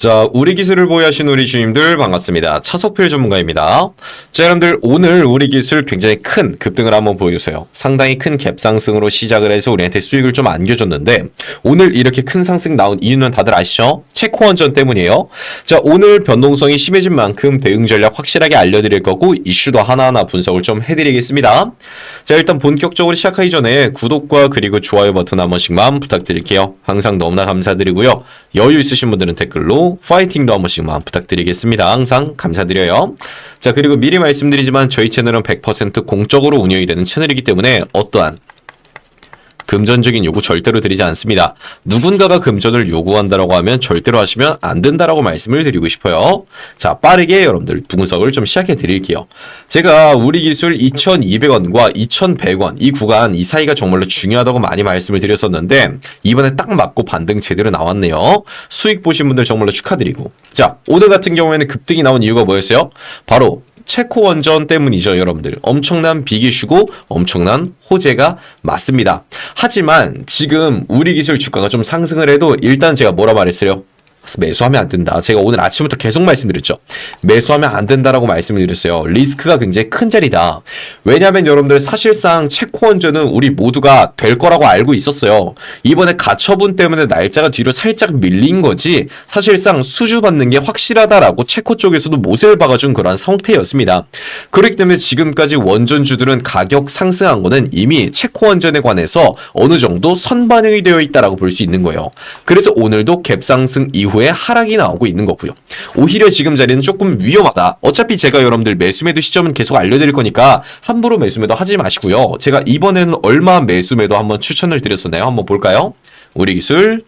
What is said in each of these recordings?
자, 우리 기술을 보유하신 우리 주님들 반갑습니다. 차석필 전문가입니다. 자, 여러분들 오늘 우리 기술 굉장히 큰 급등을 한번 보여주세요. 상당히 큰 갭 상승으로 시작을 해서 우리한테 수익을 좀 안겨줬는데 오늘 이렇게 큰 상승 나온 이유는 다들 아시죠? 체코 원전 때문이에요. 자, 오늘 변동성이 심해진 만큼 대응 전략 확실하게 알려드릴 거고 이슈도 하나하나 분석을 좀 해드리겠습니다. 자, 일단 본격적으로 시작하기 전에 구독과 그리고 좋아요 버튼 한 번씩만 부탁드릴게요. 항상 너무나 감사드리고요. 여유 있으신 분들은 댓글로 파이팅도 한 번씩만 부탁드리겠습니다. 항상 감사드려요. 자, 그리고 미리 말씀드리지만 저희 채널은 100% 공적으로 운영이 되는 채널이기 때문에 어떠한 금전적인 요구 절대로 드리지 않습니다. 누군가가 금전을 요구한다라고 하면 절대로 하시면 안 된다라고 말씀을 드리고 싶어요. 자, 빠르게 여러분들 분석을 좀 시작해 드릴게요. 제가 우리 기술 2,200원과 2,100원 이 구간 이 사이가 정말로 중요하다고 많이 말씀을 드렸었는데 이번에 딱 맞고 반등 제대로 나왔네요. 수익 보신 분들 정말로 축하드리고. 자, 오늘 같은 경우에는 급등이 나온 이유가 뭐였어요? 바로 체코 원전 때문이죠, 여러분들. 엄청난 비기슈고 엄청난 호재가 맞습니다. 하지만 지금 우리 기술 주가가 좀 상승을 해도 일단 제가 뭐라 말했어요? 매수하면 안 된다. 제가 오늘 아침부터 계속 말씀드렸죠. 매수하면 안 된다라고 말씀을 드렸어요. 리스크가 굉장히 큰 자리다. 왜냐하면 여러분들 사실상 체코 원전은 우리 모두가 될 거라고 알고 있었어요. 이번에 가처분 때문에 날짜가 뒤로 살짝 밀린 거지 사실상 수주받는 게 확실하다라고 체코 쪽에서도 못을 박아준 그런 상태였습니다. 그렇기 때문에 지금까지 원전주들은 가격 상승한 거는 이미 체코 원전에 관해서 어느 정도 선반영이 되어 있다라고 볼 수 있는 거예요. 그래서 오늘도 갭상승 이후에 하락이 나오고 있는 거고요. 오히려 지금 자리는 조금 위험하다. 어차피 제가 여러분들 매수매도 시점은 계속 알려드릴 거니까 함부로 매수매도 하지 마시고요. 제가 이번에는 얼마 매수매도 한번 추천을 드렸었나요? 한번 볼까요? 우리 기술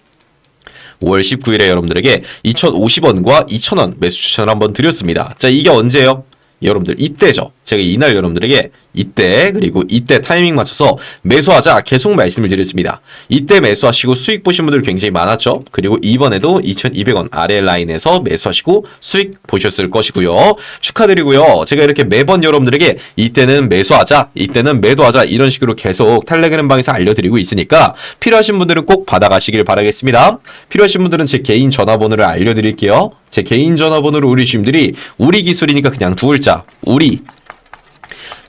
5월 19일에 여러분들에게 2,050원과 2,000원 매수 추천을 한번 드렸습니다. 자, 이게 언제예요? 여러분들 이때죠. 제가 이날 여러분들에게 이때 그리고 이때 타이밍 맞춰서 매수하자 계속 말씀을 드렸습니다. 이때 매수하시고 수익 보신 분들 굉장히 많았죠. 그리고 이번에도 2,200원 아래 라인에서 매수하시고 수익 보셨을 것이고요. 축하드리고요. 제가 이렇게 매번 여러분들에게 이때는 매수하자, 이때는 매도하자 이런 식으로 계속 텔레그램 방에서 알려드리고 있으니까 필요하신 분들은 꼭 받아가시길 바라겠습니다. 필요하신 분들은 제 개인 전화번호를 알려드릴게요. 제 개인 전화번호를 우리 주임들이 우리 기술이니까 그냥 두 글자 우리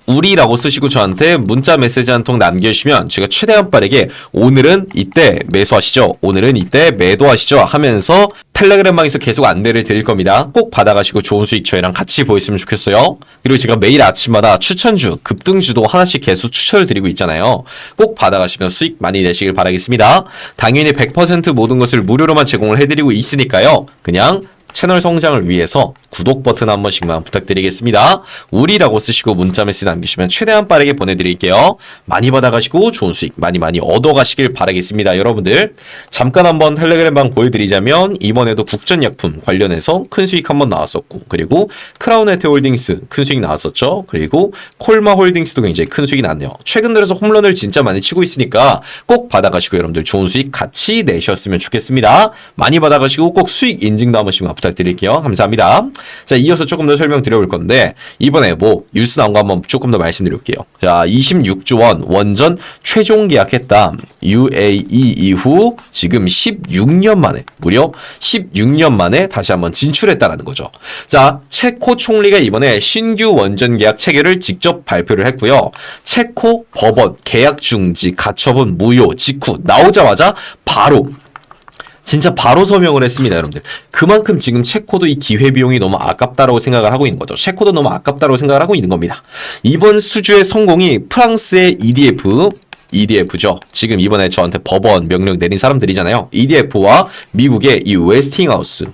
우리라고 쓰시고 저한테 문자 메시지 한 통 남겨주시면 제가 최대한 빠르게 오늘은 이때 매수하시죠. 오늘은 이때 매도하시죠. 하면서 텔레그램방에서 계속 안내를 드릴 겁니다. 꼭 받아가시고 좋은 수익 저희랑 같이 보였으면 좋겠어요. 그리고 제가 매일 아침마다 추천주, 급등주도 하나씩 계속 추천을 드리고 있잖아요. 꼭 받아가시면 수익 많이 내시길 바라겠습니다. 당연히 100% 모든 것을 무료로만 제공을 해드리고 있으니까요. 그냥 채널 성장을 위해서 구독 버튼 한 번씩만 부탁드리겠습니다. 우리라고 쓰시고 문자 메시지 남기시면 최대한 빠르게 보내드릴게요. 많이 받아가시고 좋은 수익 많이 많이 얻어가시길 바라겠습니다. 여러분들 잠깐 한번 텔레그램 방 보여드리자면 이번에도 국전약품 관련해서 큰 수익 한번 나왔었고 그리고 크라운에테 홀딩스 큰 수익 나왔었죠. 그리고 콜마 홀딩스도 굉장히 큰 수익이 났네요. 최근 들어서 홈런을 진짜 많이 치고 있으니까 꼭 받아가시고 여러분들 좋은 수익 같이 내셨으면 좋겠습니다. 많이 받아가시고 꼭 수익 인증도 한 번씩만 부탁드 릴게요. 감사합니다. 자, 이어서 조금 더 설명드려볼 건데, 이번에 뭐, 뉴스 나온 거 한번 조금 더 말씀드릴게요. 자, 26조 원 원전 최종 계약했다. UAE 이후 지금 16년 만에, 무려 16년 만에 다시 한번 진출했다라는 거죠. 자, 체코 총리가 이번에 신규 원전 계약 체계를 직접 발표를 했고요. 체코 법원 계약 중지, 가처분 무효 직후 나오자마자 바로 진짜 바로 서명을 했습니다, 여러분들. 그만큼 지금 체코도 이 기회 비용이 너무 아깝다라고 생각을 하고 있는 거죠. 체코도 너무 아깝다라고 생각을 하고 있는 겁니다. 이번 수주의 성공이 프랑스의 EDF EDF죠. 지금 이번에 저한테 법원 명령 내린 사람들이잖아요. EDF와 미국의 이 웨스팅하우스.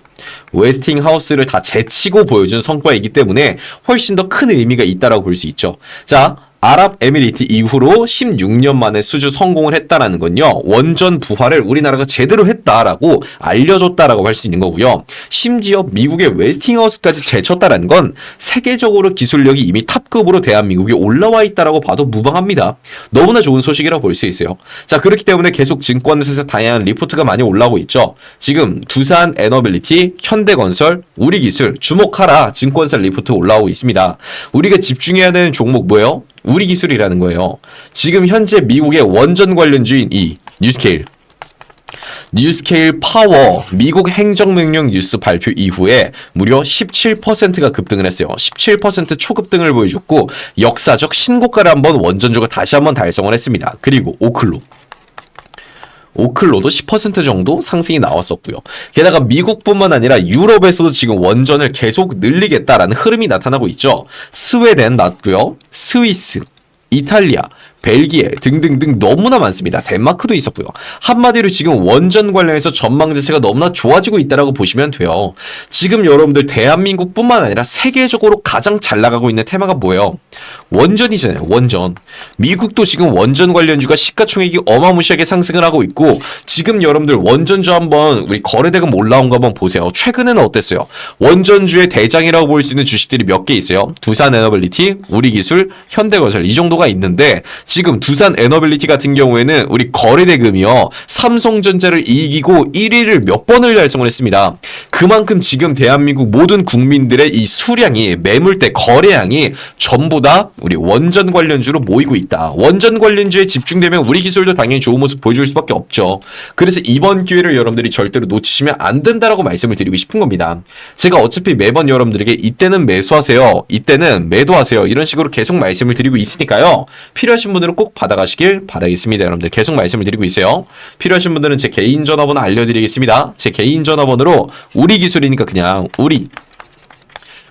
웨스팅하우스를 다 제치고 보여준 성과이기 때문에 훨씬 더 큰 의미가 있다라고 볼 수 있죠. 자, 아랍에미리트 이후로 16년 만에 수주 성공을 했다라는 건요. 원전 부활을 우리나라가 제대로 했다라고 알려줬다라고 할 수 있는 거고요. 심지어 미국의 웨스팅하우스까지 제쳤다라는 건 세계적으로 기술력이 이미 탑급으로 대한민국에 올라와 있다라고 봐도 무방합니다. 너무나 좋은 소식이라고 볼 수 있어요. 자, 그렇기 때문에 계속 증권에서 다양한 리포트가 많이 올라오고 있죠. 지금 두산 에너빌리티, 현대건설, 우리기술 주목하라 증권사 리포트 올라오고 있습니다. 우리가 집중해야 되는 종목 뭐예요? 우리 기술이라는 거예요. 지금 현재 미국의 원전 관련주인 이 뉴스케일 뉴스케일 파워 미국 행정명령 뉴스 발표 이후에 무려 17%가 급등을 했어요. 17% 초급등을 보여줬고 역사적 신고가를 한번 원전주가 다시 한번 달성을 했습니다. 그리고 오클로 오클로도 10% 정도 상승이 나왔었고요. 게다가 미국뿐만 아니라 유럽에서도 지금 원전을 계속 늘리겠다라는 흐름이 나타나고 있죠. 스웨덴 낮고요. 스위스, 이탈리아, 벨기에 등등등 너무나 많습니다. 덴마크도 있었고요. 한마디로 지금 원전 관련해서 전망 자체가 너무나 좋아지고 있다라고 보시면 돼요. 지금 여러분들 대한민국뿐만 아니라 세계적으로 가장 잘 나가고 있는 테마가 뭐예요? 원전이잖아요. 원전. 미국도 지금 원전 관련주가 시가총액이 어마무시하게 상승을 하고 있고 지금 여러분들 원전주 한번 우리 거래대금 올라온 거 한번 보세요. 최근에는 어땠어요? 원전주의 대장이라고 볼 수 있는 주식들이 몇 개 있어요. 두산 에너빌리티, 우리기술, 현대건설 이 정도가 있는데 지금 두산 에너빌리티 같은 경우에는 우리 거래대금이요. 삼성전자를 이기고 1위를 몇 번을 달성을 했습니다. 그만큼 지금 대한민국 모든 국민들의 이 수량이 매물대 거래량이 전부 다 우리 원전 관련주로 모이고 있다. 원전 관련주에 집중되면 우리 기술도 당연히 좋은 모습 보여줄 수밖에 없죠. 그래서 이번 기회를 여러분들이 절대로 놓치시면 안 된다라고 말씀을 드리고 싶은 겁니다. 제가 어차피 매번 여러분들에게 이때는 매수하세요. 이때는 매도하세요. 이런 식으로 계속 말씀을 드리고 있으니까요. 필요하신 분 들은 꼭 받아가시길 바라겠습니다. 여러분들 계속 말씀을 드리고 있어요. 필요하신 분들은 제 개인 전화번호 알려드리겠습니다. 제 개인 전화번호로 우리 기술이니까 그냥 우리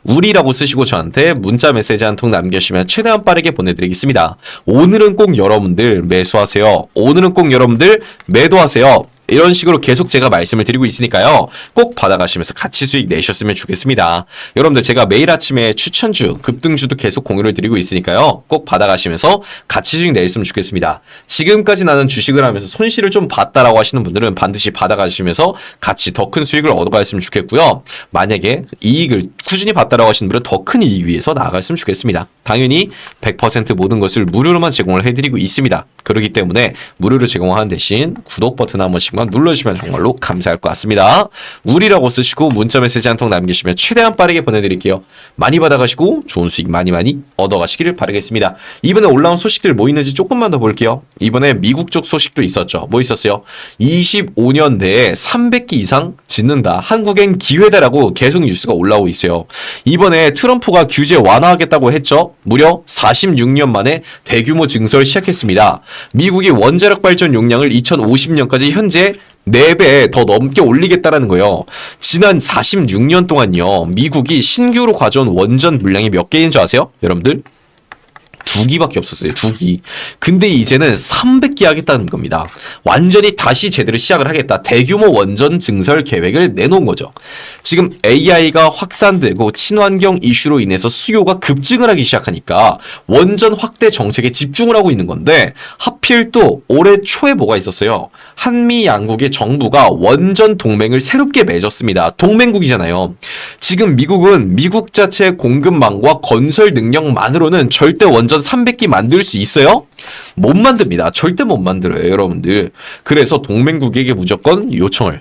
우리라고 쓰시고 저한테 문자 메시지 한 통 남겨주시면 최대한 빠르게 보내드리겠습니다. 오늘은 꼭 여러분들 매수하세요. 오늘은 꼭 여러분들 매도하세요. 이런 식으로 계속 제가 말씀을 드리고 있으니까요. 꼭 받아가시면서 같이 수익 내셨으면 좋겠습니다. 여러분들 제가 매일 아침에 추천주, 급등주도 계속 공유를 드리고 있으니까요. 꼭 받아가시면서 같이 수익 내셨으면 좋겠습니다. 지금까지 나는 주식을 하면서 손실을 좀 봤다라고 하시는 분들은 반드시 받아가시면서 같이 더 큰 수익을 얻어가셨으면 좋겠고요. 만약에 이익을 꾸준히 봤다라고 하시는 분은 더 큰 이익 위해서 나아갔으면 좋겠습니다. 당연히 100% 모든 것을 무료로만 제공을 해드리고 있습니다. 그렇기 때문에 무료로 제공하는 대신 구독 버튼 한 번씩 만 눌러주시면 정말로 감사할 것 같습니다. 우리라고 쓰시고 문자 메시지 한 통 남기시면 최대한 빠르게 보내드릴게요. 많이 받아가시고 좋은 수익 많이 많이 얻어가시기를 바라겠습니다. 이번에 올라온 소식들 뭐 있는지 조금만 더 볼게요. 이번에 미국 쪽 소식도 있었죠. 뭐 있었어요? 25년 내에 300기 이상 짓는다. 한국엔 기회다라고 계속 뉴스가 올라오고 있어요. 이번에 트럼프가 규제 완화하겠다고 했죠. 무려 46년 만에 대규모 증설을 시작했습니다. 미국이 원자력 발전 용량을 2050년까지 현재 4배 더 넘게 올리겠다라는 거예요. 지난 46년 동안요. 미국이 신규로 가져온 원전 물량이 몇 개인 줄 아세요? 여러분들? 두 기밖에 없었어요. 두 기. 근데 이제는 300기 하겠다는 겁니다. 완전히 다시 제대로 시작을 하겠다. 대규모 원전 증설 계획을 내놓은 거죠. 지금 AI가 확산되고 친환경 이슈로 인해서 수요가 급증을 하기 시작하니까 원전 확대 정책에 집중을 하고 있는 건데 하필 또 올해 초에 뭐가 있었어요. 한미 양국의 정부가 원전 동맹을 새롭게 맺었습니다. 동맹국이잖아요. 지금 미국은 미국 자체의 공급망과 건설 능력만으로는 절대 원전 300기 만들 수 있어요? 못 만듭니다. 절대 못 만들어요, 여러분들. 그래서 동맹국에게 무조건 요청을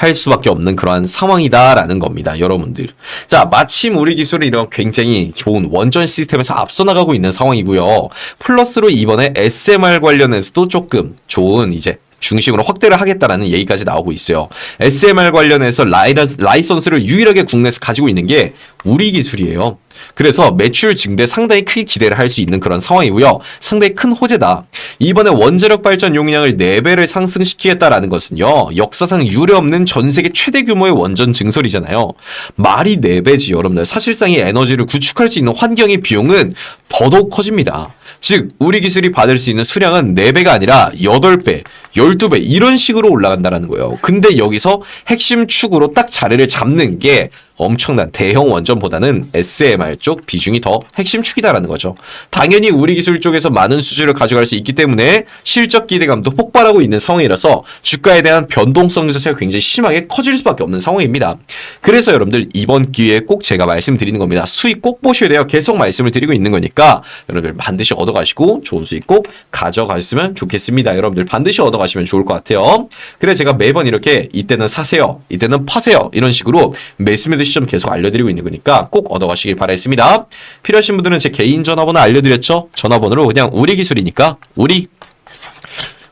할 수밖에 없는 그러한 상황이다라는 겁니다, 여러분들. 자, 마침 우리 기술은 이런 굉장히 좋은 원전 시스템에서 앞서 나가고 있는 상황이고요. 플러스로 이번에 SMR 관련해서도 조금 좋은 이제 중심으로 확대를 하겠다라는 얘기까지 나오고 있어요. SMR 관련해서 라이선스를 유일하게 국내에서 가지고 있는 게 우리 기술이에요. 그래서 매출 증대 상당히 크게 기대를 할 수 있는 그런 상황이고요. 상당히 큰 호재다. 이번에 원자력 발전 용량을 4배를 상승시키겠다라는 것은요. 역사상 유례없는 전 세계 최대 규모의 원전 증설이잖아요. 말이 4배지 여러분들. 사실상 이 에너지를 구축할 수 있는 환경의 비용은 더더욱 커집니다. 즉 우리 기술이 받을 수 있는 수량은 4배가 아니라 8배, 12배 이런 식으로 올라간다는 거예요. 근데 여기서 핵심 축으로 딱 자리를 잡는 게 엄청난 대형 원전보다는 SMR 쪽 비중이 더 핵심 축이다라는 거죠. 당연히 우리 기술 쪽에서 많은 수주를 가져갈 수 있기 때문에 실적 기대감도 폭발하고 있는 상황이라서 주가에 대한 변동성 자체가 굉장히 심하게 커질 수밖에 없는 상황입니다. 그래서 여러분들 이번 기회에 꼭 제가 말씀드리는 겁니다. 수익 꼭 보셔야 돼요. 계속 말씀을 드리고 있는 거니까 여러분들 반드시 얻어가시고 좋은 수익 꼭 가져가셨으면 좋겠습니다. 여러분들 반드시 얻어가시면 좋을 것 같아요. 그래 제가 매번 이렇게 이때는 사세요. 이때는 파세요. 이런 식으로 매수 매도 시점 계속 알려드리고 있는 거니까 꼭 얻어가시길 바라겠습니다. 필요하신 분들은 제 개인 전화번호 알려드렸죠? 전화번호로 그냥 우리 기술이니까 우리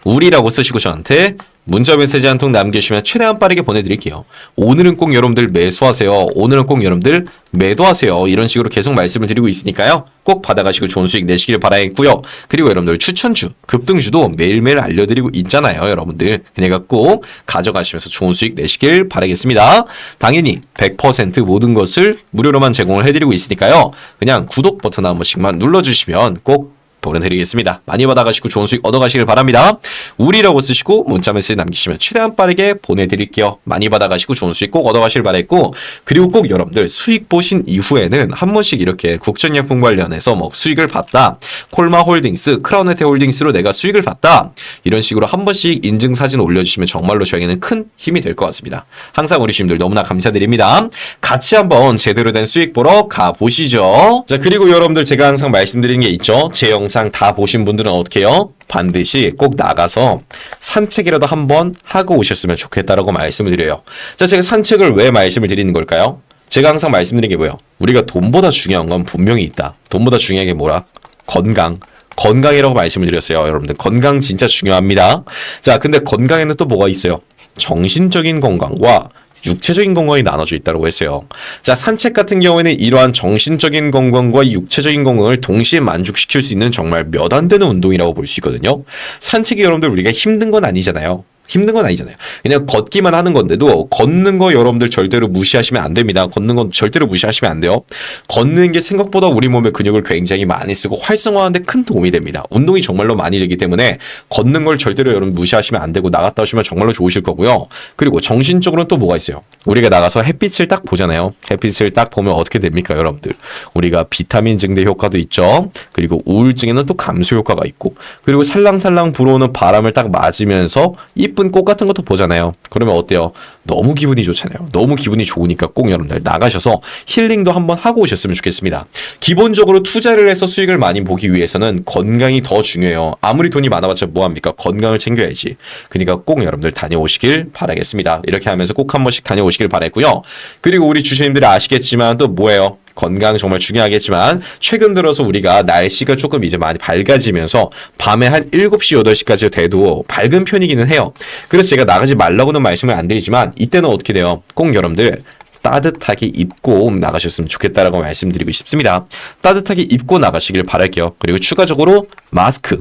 우리라고 쓰시고 저한테 문자 메시지 한 통 남겨주시면 최대한 빠르게 보내드릴게요. 오늘은 꼭 여러분들 매수하세요. 오늘은 꼭 여러분들 매도하세요. 이런 식으로 계속 말씀을 드리고 있으니까요. 꼭 받아가시고 좋은 수익 내시길 바라겠고요. 그리고 여러분들 추천주, 급등주도 매일매일 알려드리고 있잖아요. 여러분들. 그러니까 꼭 가져가시면서 좋은 수익 내시길 바라겠습니다. 당연히 100% 모든 것을 무료로만 제공을 해드리고 있으니까요. 그냥 구독 버튼 한 번씩만 눌러주시면 꼭 보내드리겠습니다. 많이 받아가시고 좋은 수익 얻어가시길 바랍니다. 우리라고 쓰시고 문자 메시지 남기시면 최대한 빠르게 보내드릴게요. 많이 받아가시고 좋은 수익 꼭 얻어가시길 바랬고 그리고 꼭 여러분들 수익 보신 이후에는 한 번씩 이렇게 국전약품 관련해서 뭐 수익을 봤다. 콜마 홀딩스, 크라운네테 홀딩스로 내가 수익을 봤다. 이런 식으로 한 번씩 인증 사진 올려주시면 정말로 저에게는 큰 힘이 될 것 같습니다. 항상 우리 주님들 너무나 감사드립니다. 같이 한번 제대로 된 수익 보러 가보시죠. 자 그리고 여러분들 제가 항상 말씀드리는 게 있죠. 제 영상 다 보신 분들은 어떻게 해요? 반드시 꼭 나가서 산책이라도 한번 하고 오셨으면 좋겠다라고 말씀을 드려요. 자, 제가 산책을 왜 말씀을 드리는 걸까요? 제가 항상 말씀드리는 게 뭐예요? 우리가 돈보다 중요한 건 분명히 있다. 돈보다 중요한 게 뭐라? 건강. 건강이라고 말씀을 드렸어요. 여러분들 건강 진짜 중요합니다. 자, 근데 건강에는 또 뭐가 있어요? 정신적인 건강과 육체적인 건강이 나눠져 있다고 했어요. 자, 산책 같은 경우에는 이러한 정신적인 건강과 육체적인 건강을 동시에 만족시킬 수 있는 정말 몇 안 되는 운동이라고 볼 수 있거든요. 산책이 여러분들 우리가 힘든 건 아니잖아요. 힘든 건 아니잖아요. 그냥 걷기만 하는 건데도 걷는 거 여러분들 절대로 무시하시면 안 됩니다. 걷는 건 절대로 무시하시면 안 돼요. 걷는 게 생각보다 우리 몸의 근육을 굉장히 많이 쓰고 활성화하는데 큰 도움이 됩니다. 운동이 정말로 많이 되기 때문에 걷는 걸 절대로 여러분 무시하시면 안 되고 나갔다 오시면 정말로 좋으실 거고요. 그리고 정신적으로는 또 뭐가 있어요? 우리가 나가서 햇빛을 딱 보잖아요. 햇빛을 딱 보면 어떻게 됩니까, 여러분들? 우리가 비타민 증대 효과도 있죠. 그리고 우울증에는 또 감소 효과가 있고, 그리고 살랑살랑 불어오는 바람을 딱 맞으면서 이쁜 꽃 같은 것도 보잖아요. 그러면 어때요? 너무 기분이 좋잖아요. 너무 기분이 좋으니까 꼭 여러분들 나가셔서 힐링도 한번 하고 오셨으면 좋겠습니다. 기본적으로 투자를 해서 수익을 많이 보기 위해서는 건강이 더 중요해요. 아무리 돈이 많아봤자 뭐합니까? 건강을 챙겨야지. 그러니까 꼭 여러분들 다녀오시길 바라겠습니다. 이렇게 하면서 꼭 한 번씩 다녀오시길 바랬고요. 그리고 우리 주주님들이 아시겠지만 또 뭐예요? 건강 정말 중요하겠지만 최근 들어서 우리가 날씨가 조금 이제 많이 밝아지면서 밤에 한 7시, 8시까지 돼도 밝은 편이기는 해요. 그래서 제가 나가지 말라고는 말씀을 안 드리지만 이때는 어떻게 돼요? 꼭 여러분들 따뜻하게 입고 나가셨으면 좋겠다라고 말씀드리고 싶습니다. 따뜻하게 입고 나가시길 바랄게요. 그리고 추가적으로 마스크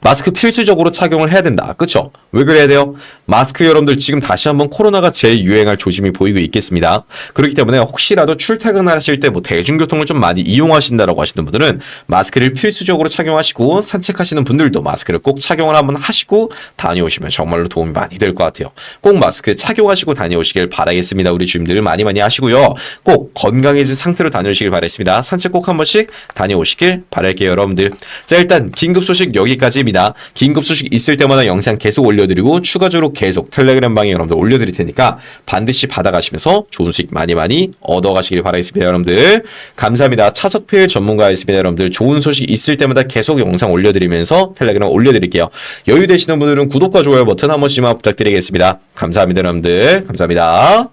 마스크 필수적으로 착용을 해야 된다. 그쵸? 왜 그래야 돼요? 마스크 여러분들 지금 다시 한번 코로나가 재유행할 조짐이 보이고 있겠습니다. 그렇기 때문에 혹시라도 출퇴근하실 때 뭐 대중교통을 좀 많이 이용하신다라고 하시는 분들은 마스크를 필수적으로 착용하시고 산책하시는 분들도 마스크를 꼭 착용을 한번 하시고 다녀오시면 정말로 도움이 많이 될 것 같아요. 꼭 마스크 착용하시고 다녀오시길 바라겠습니다. 우리 주님들 많이 많이 하시고요. 꼭 건강해진 상태로 다녀오시길 바라겠습니다. 산책 꼭 한 번씩 다녀오시길 바랄게요, 여러분들. 자, 일단 긴급 소식 여기까지입니다. 긴급 소식 있을 때마다 영상 계속 올려드리고 추가적으로 계속 텔레그램 방에 여러분들 올려드릴 테니까 반드시 받아가시면서 좋은 수익 많이 많이 얻어가시길 바라겠습니다, 여러분들. 감사합니다. 차석필 전문가였습니다, 여러분들. 좋은 소식 있을 때마다 계속 영상 올려드리면서 텔레그램 올려드릴게요. 여유 되시는 분들은 구독과 좋아요 버튼 한 번씩만 부탁드리겠습니다. 감사합니다, 여러분들. 감사합니다.